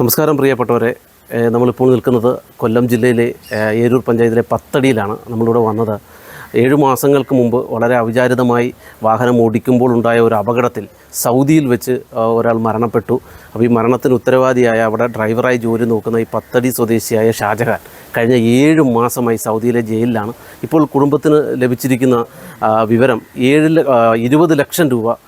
നമസ്കാരം പ്രിയപ്പെട്ടവരെ. നമ്മളിപ്പോൾ നിൽക്കുന്നത് കൊല്ലം ജില്ലയിലെ ഏരൂർ പഞ്ചായത്തിലെ പത്തടിയിലാണ് നമ്മളിവിടെ വന്നത്. ഏഴു മാസങ്ങൾക്ക് മുമ്പ് വളരെ അവിചാരിതമായി വാഹനം ഓടിക്കുമ്പോൾ ഉണ്ടായ ഒരു അപകടത്തിൽ സൗദിയിൽ വെച്ച് ഒരാൾ മരണപ്പെട്ടു. അപ്പോൾ ഈ മരണത്തിന് ഉത്തരവാദിയായ അവിടെ ഡ്രൈവറായി ജോലി നോക്കുന്ന ഈ പത്തടി സ്വദേശിയായ ഷാജഹാൻ കഴിഞ്ഞ ഏഴ് മാസമായി സൗദിയിലെ ജയിലിലാണ്. ഇപ്പോൾ കുടുംബത്തിന് ലഭിച്ചിരിക്കുന്ന വിവരം ഏഴ് ഇരുപത് ലക്ഷം രൂപ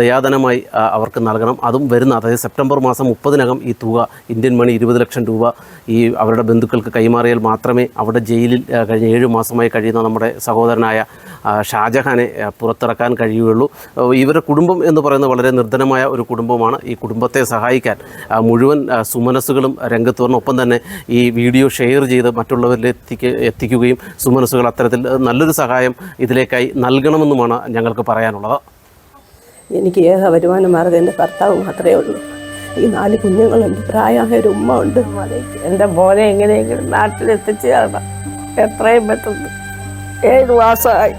ദയാധനമായി അവർക്ക് നൽകണം. അതും വരുന്ന അതായത് സെപ്റ്റംബർ മാസം മുപ്പതിനകം ഈ തുക ഇന്ത്യൻ മണി ഇരുപത് ലക്ഷം രൂപ ഈ അവരുടെ ബന്ധുക്കൾക്ക് കൈമാറിയാൽ മാത്രമേ അവിടെ ജയിലിൽ കഴിഞ്ഞ ഏഴ് മാസമായി കഴിയുന്ന നമ്മുടെ സഹോദരനായ ഷാജഹാനെ പുറത്തിറക്കാൻ കഴിയുകയുള്ളൂ. ഇവരുടെ കുടുംബം എന്ന് പറയുന്നത് വളരെ നിർധനമായ ഒരു കുടുംബമാണ്. ഈ കുടുംബത്തെ സഹായിക്കാൻ മുഴുവൻ സുമനസ്സുകളും രംഗത്ത് വരണം ഒപ്പം തന്നെ ഈ വീഡിയോ ഷെയർ ചെയ്ത് മറ്റുള്ളവരിൽ എത്തിക്ക എത്തിക്കുകയും സുമനസ്സുകൾ അത്തരത്തിൽ നല്ലൊരു സഹായം ഇതിലേക്കായി നൽകണമെന്നുമാണ് ഞങ്ങൾക്ക് പറയാനുള്ളത്. എനിക്ക് ഏക വരുമാന മാർഗം എന്റെ ഭർത്താവ് മാത്രമേ ഉള്ളൂ. ഈ നാല് കുഞ്ഞുങ്ങളുണ്ട്. പ്രായമായ ഒരു ഉമ്മ ഉണ്ട്. എന്റെ മോനെ എങ്ങനെയെങ്കിലും നാട്ടിലെത്തിച്ച് എത്രയും പെട്ടെന്ന്. ഏഴ് മാസമായി.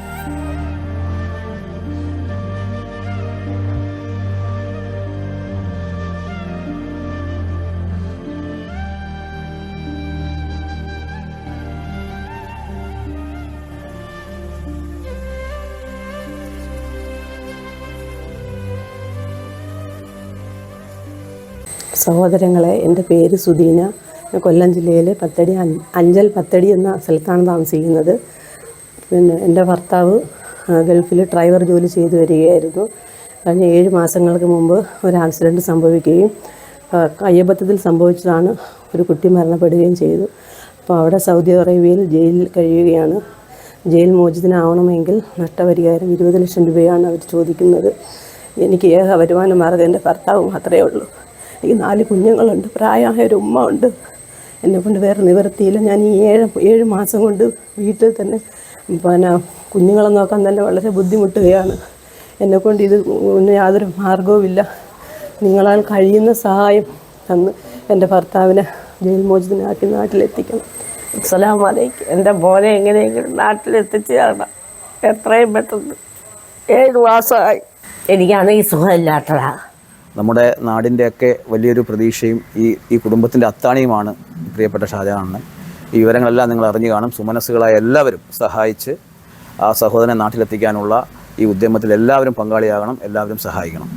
സഹോദരങ്ങളെ എന്റെ പേര് സുദീന കൊല്ലം ജില്ലയിലെ പത്തടി അഞ്ചൽ പത്തടി എന്ന സ്ഥലത്താണ് താമസിക്കുന്നത്. പിന്നെ എന്റെ ഭർത്താവ് ഗൾഫിൽ ഡ്രൈവർ ജോലി ചെയ്തു വരികയായിരുന്നു. കഴിഞ്ഞ ഏഴ് മാസങ്ങൾക്ക് മുമ്പ് ഒരു ആക്സിഡന്റ് സംഭവിക്കുകയും കയ്യബദ്ധത്തിൽ സംഭവിച്ചതാണ്. ഒരു കുട്ടി മരണപ്പെടുകയും ചെയ്തു. അപ്പോൾ അവിടെ സൗദി അറേബ്യയിൽ ജയിലിൽ കഴിയുകയാണ്. ജയിൽ മോചിതനാവണമെങ്കിൽ നഷ്ടപരിഹാരം ഇരുപത് ലക്ഷം രൂപയാണ് അവർ ചോദിക്കുന്നത്. എനിക്ക് ഏക വരുമാന മാർഗം എന്റെ ഭർത്താവ് മാത്രമേ ഉള്ളൂ. എനിക്ക് നാല് കുഞ്ഞുങ്ങളുണ്ട്. പ്രായമായ ഒരു ഉമ്മ ഉണ്ട്. എന്നെ കൊണ്ട് വേറെ നിവർത്തിയില്ല ഞാൻ ഈ ഏഴ് ഏഴ് മാസം കൊണ്ട് വീട്ടിൽ തന്നെ പിന്നെ കുഞ്ഞുങ്ങളെ നോക്കാൻ തന്നെ വളരെ ബുദ്ധിമുട്ടുകയാണ്. എന്നെക്കൊണ്ട് ഇത് യാതൊരു മാർഗവുമില്ല നിങ്ങളാൽ കഴിയുന്ന സഹായം തന്ന് എന്റെ ഭർത്താവിനെ ജയിൽ മോചിതനാക്കി നാട്ടിലെത്തിക്കണം. അസ്സലാമു വലൈക്കും എന്റെ മോനെ എങ്ങനെയെങ്കിലും നാട്ടിലെത്തിച്ച് തരണം എത്രയും പെട്ടെന്ന്. ഏഴ് മാസമായി. എനിക്കാണെങ്കിൽ സുഖമില്ലാത്തതാ. നമ്മുടെ നാടിന്റെയൊക്കെ വലിയൊരു പ്രതീക്ഷയും ഈ ഈ കുടുംബത്തിന്റെ അത്താണിയുമാണ് പ്രിയപ്പെട്ട ഷാജഹാനൻ ഈ വിവരങ്ങളെല്ലാം നിങ്ങൾ അറിഞ്ഞു കാണും. സുമനസ്സുകളായ എല്ലാവരും സഹായിച്ച് ആ സഹോദരനെ നാട്ടിലെത്തിക്കാനുള്ള ഈ ഉദ്യമത്തിൽ എല്ലാവരും പങ്കാളിയാകണം എല്ലാവരും സഹായിക്കണം.